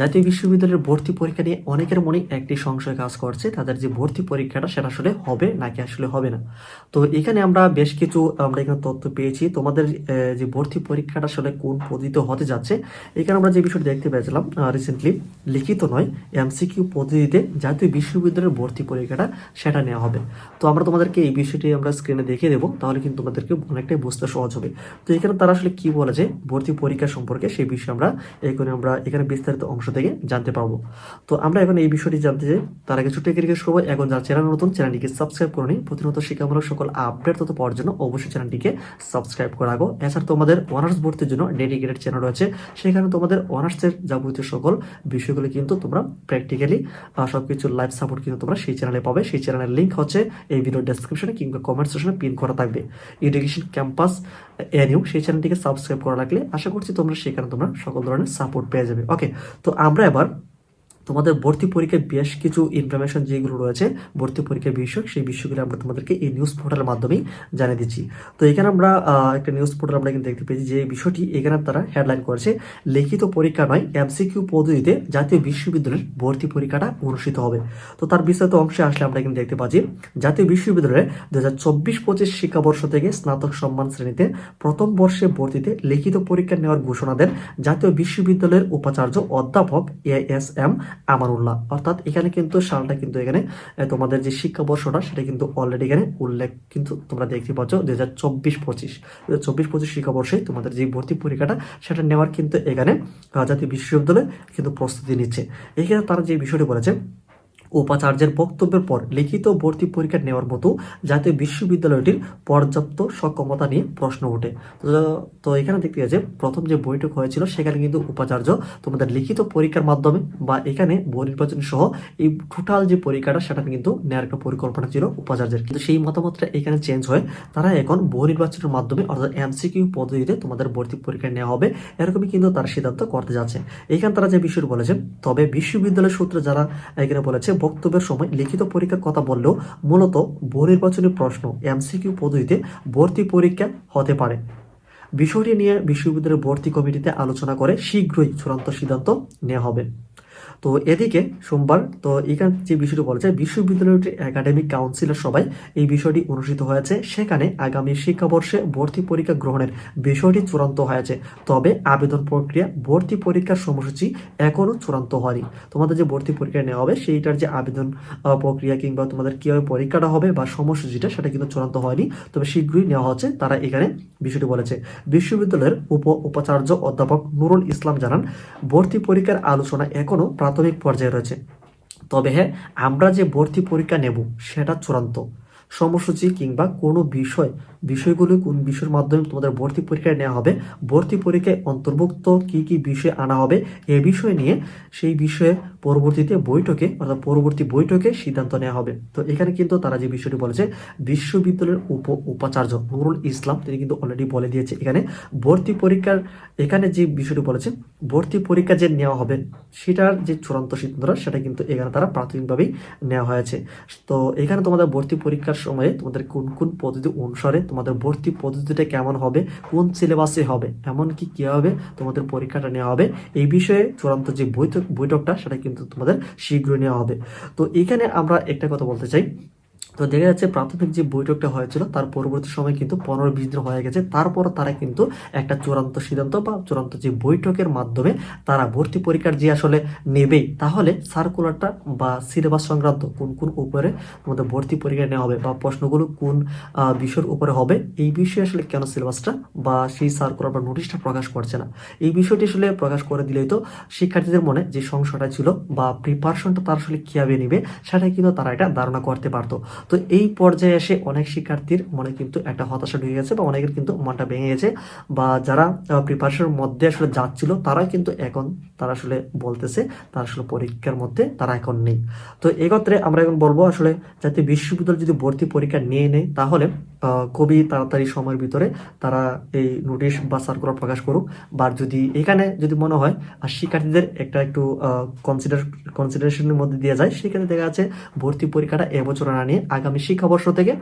জাতীয় বিশ্ববিদ্যালয়ের ভর্তি পরীক্ষা নিয়ে অনেকের মনে একটি সংশয় কাজ করছে। তাদের যে ভর্তি পরীক্ষাটা, সেটা আসলে হবে নাকি আসলে হবে না? তো এখানে আমরা বেশ কিছু, আমরা এখানে তথ্য পেয়েছি। তোমাদের যে ভর্তি পরীক্ষাটা আসলে কোন পদ্ধতিতে হতে যাচ্ছে, এখানে আমরা যে বিষয়টি দেখতে পেয়েছিলাম রিসেন্টলি লিখিত নয় এমসিকিউ পদ্ধতিতে জাতীয় বিশ্ববিদ্যালয়ের ভর্তি পরীক্ষাটা সেটা নেওয়া হবে। তো আমরা তোমাদেরকে এই বিষয়টি আমরা স্ক্রিনে দেখিয়ে দেবো, তাহলে কিন্তু তোমাদেরকে অনেকটাই বুঝতে সহজ হবে। তো এখানে তারা আসলে কি বলেছে, ভর্তি পরীক্ষা সম্পর্কে, সেই বিষয়ে আমরা এখানে আমরা এখানে বিস্তারিত অংশ থেকে জানতে পারব। তো আমরা এখন এই বিষয়টি জানতে চাই, তার আগে ছোট্ট রিকোয়েস্ট করব, এখন যারা চ্যানেল নতুন, চ্যানেলটিকে সাবস্ক্রাইব করে নিই প্রতিনিয়ত শিক্ষামূলক সকল আপডেট তথ্য পাওয়ার জন্য অবশ্যই চ্যানেলটিকে সাবস্ক্রাইব করে রাখো। এছাড়া তোমাদের অনার্স ভর্তির জন্য ডেডিকেটেড চ্যানেল রয়েছে, সেখানে তোমাদের অনার্সের যাবতীয় সকল বিষয়গুলো কিন্তু তোমরা প্র্যাকটিক্যালি সব কিছু লাইভ সাপোর্ট কিন্তু তোমরা সেই চ্যানেলে পাবে। সেই চ্যানেলের লিঙ্ক হচ্ছে এই ভিডিও ডেসক্রিপশনে কিংবা কমেন্ট সেকশনে পিন করা থাকবে। এডুকেশন ক্যাম্পাস এনিউ সেই চ্যানেলটিকে সাবস্ক্রাইব করা লাগলে আশা করছি তোমরা সেখানে তোমরা সকল ধরনের সাপোর্ট পেয়ে যাবে। ওকে তো আমরা এবার তোমাদের ভর্তি পরীক্ষায় বেশ কিছু ইনফরমেশন যেগুলো রয়েছে, ভর্তি পরীক্ষার বিষয় সেই বিষয়গুলো আমরা তোমাদেরকে এই নিউজ পোর্টালের মাধ্যমেই জানিয়ে দিচ্ছি। তো এখানে আমরা একটা নিউজ পোর্টাল আমরা কিন্তু দেখতে পেয়েছি যে বিষয়টি এখানে তারা হেডলাইন করেছে, লিখিত পরীক্ষা নয় এমসিকিউ পদ্ধতিতে জাতীয় বিশ্ববিদ্যালয়ের ভর্তি পরীক্ষাটা অনুষ্ঠিত হবে। তো তার বিস্তারিত অংশে আসলে আমরা কিন্তু দেখতে পাচ্ছি, জাতীয় বিশ্ববিদ্যালয়ে দু হাজার চব্বিশ পঁচিশ শিক্ষাবর্ষ থেকে স্নাতক সম্মান শ্রেণীতে প্রথম বর্ষে ভর্তিতে লিখিত পরীক্ষা নেওয়ার ঘোষণা দেন জাতীয় বিশ্ববিদ্যালয়ের উপাচার্য অধ্যাপক এ এস এম আমানুল্লাহ। অর্থাৎ এখানে কিন্তু সালটা কিন্তু এখানে তোমাদের যে শিক্ষাবর্ষটা, সেটা কিন্তু অলরেডি এখানে উল্লেখ কিন্তু তোমরা দেখতে পাচ্ছ দু হাজার চব্বিশ পঁচিশ। দু হাজার চব্বিশ পঁচিশ শিক্ষাবর্ষে তোমাদের যে ভর্তি পরীক্ষাটা, সেটা নেওয়ার কিন্তু এখানে জাতীয় বিশ্ববিদ্যালয় কিন্তু প্রস্তুতি নিচ্ছে। এখানে তারা যে বিষয়টি বলেছে উপাচার্যের বক্তব্যের পর লিখিত ভর্তি পরীক্ষা নেওয়ার মতো জাতীয় বিশ্ববিদ্যালয়টির পর্যাপ্ত সক্ষমতা নিয়ে প্রশ্ন ওঠে। তো- এখানে দেখতে গেছে প্রথম যে বৈঠক হয়েছিল, সেখানে কিন্তু উপাচার্য তোমাদের লিখিত পরীক্ষার মাধ্যমে বা এখানে বহু নির্বাচন সহ এই টোটাল যে পরীক্ষাটা, সেটা কিন্তু নেওয়ার একটা পরিকল্পনা ছিল উপাচার্যের। কিন্তু সেই মতামতটা এখানে চেঞ্জ হয়, তারা এখন বহু নির্বাচনের মাধ্যমে, অর্থাৎ এমসিকিউ পদ্ধতিতে তোমাদের ভর্তি পরীক্ষা নেওয়া হবে, এরকমই কিন্তু তারা সিদ্ধান্ত করতে যাচ্ছে। এখানে তারা যে বিষয়টি বলেছে, তবে বিশ্ববিদ্যালয় সূত্রে যারা এখানে বলেছে বক্তব্যের সময় লিখিত পরীক্ষার কথা বললেও মূলত বোর্ডের নির্বাচনী প্রশ্ন এমসিকিউ পদ্ধতিতে ভর্তি পরীক্ষা হতে পারে। বিষয়টি নিয়ে বিশ্ববিদ্যালয়ের ভর্তি কমিটিতে আলোচনা করে শীঘ্রই চূড়ান্ত সিদ্ধান্ত নেওয়া হবে। তো এদিকে সোমবার, তো এখানে যে বিষয়টি বলেছে বিশ্ববিদ্যালয়টির একাডেমিক কাউন্সিলের সবাই এই বিষয়টি অনুষ্ঠিত হয়েছে। সেখানে আগামী শিক্ষাবর্ষে ভর্তি পরীক্ষা গ্রহণের বিষয়টি চূড়ান্ত হয়েছে। তবে আবেদন প্রক্রিয়া ভর্তি পরীক্ষার সময়সূচি এখনও চূড়ান্ত হয়নি। তোমাদের যে ভর্তি পরীক্ষা নেওয়া হবে, সেইটার যে আবেদন প্রক্রিয়া কিংবা তোমাদের কীভাবে পরীক্ষাটা হবে বা সময়সূচিটা, সেটা কিন্তু চূড়ান্ত হয়নি। তবে শীঘ্রই নেওয়া হচ্ছে, তারা এখানে বিষয়টি বলেছে। বিশ্ববিদ্যালয়ের উপ উপাচার্য অধ্যাপক নুরুল ইসলাম জানান, ভর্তি পরীক্ষার আলোচনা এখনও প্রাথমিক পর্যায়ে রয়েছে। তবে হ্যাঁ আমরা যে ভর্তি পরীক্ষা নেব সেটা চূড়ান্ত। সময়সূচি কিংবা কোনো বিষয়, বিষয়গুলো কোন বিষয়ের মাধ্যমে তোমাদের ভর্তি পরীক্ষায় নেওয়া হবে, ভর্তি পরীক্ষায় অন্তর্ভুক্ত কি কি বিষয় আনা হবে, এ বিষয় নিয়ে সেই বিষয়ে পরবর্তীতে বৈঠকে, অর্থাৎ পরবর্তী বৈঠকে সিদ্ধান্ত নেওয়া হবে। তো এখানে কিন্তু তারা যে বিষয়টি বলেছে, বিশ্ববিদ্যালয়ের উপ উপাচার্য নুরুল ইসলাম, তিনি কিন্তু অলরেডি বলে দিয়েছে এখানে, ভর্তি পরীক্ষার, এখানে যে বিষয়টি বলেছে, ভর্তি পরীক্ষা যে নেওয়া হবে, সেটার যে চূড়ান্ত সিদ্ধান্তটা, সেটা কিন্তু এখানে তারা প্রাথমিকভাবেই নেওয়া হয়েছে। তো এখানে তোমাদের ভর্তি পরীক্ষার সময়ে তোমাদের কোন কোন পদ্ধতি অনুসারে তোমাদের ভর্তি পদ্ধতিটা কেমন হবে, কোন সিলেবাসে হবে, এমনকি হবে, তোমাদের পরীক্ষাটা নেওয়া হবে, এই বিষয়ে চূড়ান্ত যে বৈঠক, বৈঠকটা সেটা কিন্তু তোমাদের শীঘ্রই নেওয়া হবে। তো এখানে আমরা একটা কথা বলতে চাই। তো দেখা যাচ্ছে প্রাথমিক যে বৈঠকটা হয়েছিল, তার পরবর্তী সময় কিন্তু পনেরো বিশ দিন হয়ে গেছে। তারপর তারা কিন্তু একটা চূড়ান্ত সিদ্ধান্ত বা চূড়ান্ত যে বৈঠকের মাধ্যমে তারা ভর্তি পরীক্ষার যে আসলে নেবেই, তাহলে সার্কুলারটা বা সিলেবাস সংক্রান্ত কোন কোন উপরে তোমাদের ভর্তি পরীক্ষা নেওয়া হবে বা প্রশ্নগুলো কোন বিষয়ের উপরে হবে, এই বিষয়ে আসলে কেন সিলেবাসটা বা সেই সার্কুলার বা নোটিশটা প্রকাশ করছে না? এই বিষয়টি আসলে প্রকাশ করে দিলেই তো শিক্ষার্থীদের মনে যে সংশয়টা ছিল বা প্রিপারেশনটা তারা আসলে কীভাবে নেবে সেটা কিন্তু তারা এটা ধারণা করতে পারতো। তো এই পর্যায়ে এসে অনেক শিক্ষার্থীর মনে কিন্তু একটা হতাশা ঢুকে গেছে বা অনেকের কিন্তু মনটা ভেঙে গেছে বা যারা প্রিপারেশনের মধ্যে আসলে যাচ্ছিল তারা কিন্তু এখন তারা আসলে বলতেছে, তারা আসলে পরীক্ষার মধ্যে তারা এখন নেই। তো এক্ষেত্রে আমরা এখন বলব আসলে যাতে বিশ্ববিদ্যালয় যদি ভর্তি পরীক্ষা নিয়ে নেয়, তাহলে খুবই তাড়াতাড়ি সময়ের ভিতরে তারা এই নোটিশ বা সার্কুলার প্রকাশ করুক। বা যদি এখানে যদি মনে হয়, আর শিক্ষার্থীদের একটা একটু কনসিডার কনসিডারেশনের মধ্যে দিয়ে যায়, সেখানে দেখা যাচ্ছে ভর্তি পরীক্ষাটা এবছর না নিয়ে আগামী শিক্ষাবর্ষ থেকে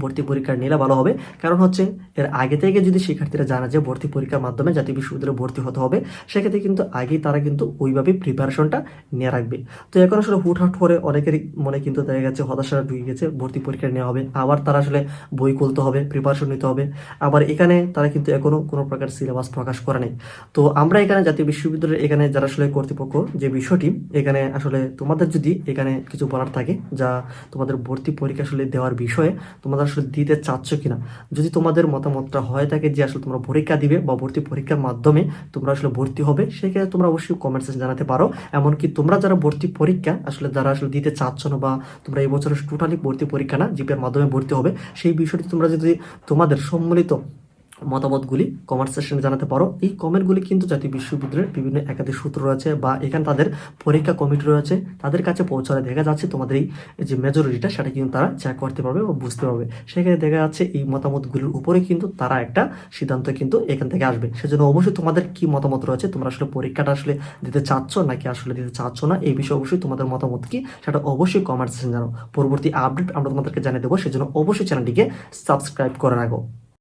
ভর্তি পরীক্ষা নিলে ভালো হবে। কারণ হচ্ছে, এর আগে থেকে যদি শিক্ষার্থীরা জানা যে ভর্তি পরীক্ষার মাধ্যমে জাতীয় বিশ্ববিদ্যালয়ে ভর্তি হতে হবে, সেক্ষেত্রে কিন্তু আগেই তারা কিন্তু ওইভাবে প্রিপারেশনটা নিয়ে রাখবে। তো এখন আসলে হুটহাট করে অনেকেরই মনে কিন্তু দেখা গেছে হতাশা ঢুকে গেছে, ভর্তি পরীক্ষা নেওয়া হবে। আবার তারা আসলে বই খুলতে হবে প্রিপারেশন নিতে হবে। আবার এখানে তারা কিন্তু এখনও কোনো প্রকার সিলেবাস প্রকাশ করে নেই। তো আমরা এখানে জাতীয় বিশ্ববিদ্যালয়ের এখানে যারা আসলে কর্তৃপক্ষ যে বিষয়টি, এখানে আসলে তোমাদের যদি এখানে কিছু বলার থাকে, যা তোমাদের ভর্তি পরীক্ষা আসলে দেওয়ার বিষয়ে তোমরা আসলে দিতে চাচ্ছ কিনা? যদি তোমাদের মতামতটা হয় থাকে যে আসলে তোমরা পরীক্ষা দিবে বা ভর্তি পরীক্ষার মাধ্যমে তোমরা আসলে ভর্তি হবে, সেক্ষেত্রে তোমরা অবশ্যই কমেন্ট সেকশন জানাতে পারো। এমনকি তোমরা যারা ভর্তি পরীক্ষা আসলে যারা আসলে দিতে চাচ্ছ না বা তোমরা এই বছর টোটালি ভর্তি পরীক্ষা না, জিপের মাধ্যমে ভর্তি হবে, সেই বিষয়টি তোমরা যদি তোমাদের সম্মিলিত মতামতগুলি কমেন্ট সেকশনে জানাতে পারো। এই কমেন্টগুলি কিন্তু জাতীয় বিশ্ববিদ্যালয়ের বিভিন্ন একাধিক সূত্র রয়েছে বা এখানে তাদের পরীক্ষা কমিটি রয়েছে, তাদের কাছে পৌঁছালে দেখা যাচ্ছে তোমাদের এই যে মেজরিটিটা সেটা কিন্তু তারা চেক করতে পারবে বা বুঝতে পারবে। সেখানে দেখা যাচ্ছে এই মতামতগুলির উপরে কিন্তু তারা একটা সিদ্ধান্ত কিন্তু এখান থেকে আসবে। সেজন্য অবশ্যই তোমাদের কি মতামত রয়েছে, তোমরা আসলে পরীক্ষাটা আসলে দিতে চাচ্ছ নাকি আসলে দিতে চাচ্ছ না, এই বিষয়ে অবশ্যই তোমাদের মতামত কি, সেটা অবশ্যই কমেন্ট সেকশন জানাও। পরবর্তী আপডেট আমরা তোমাদেরকে জানিয়ে দেবো, সেজন্য অবশ্যই চ্যানেলটিকে সাবস্ক্রাইব করে রাখো।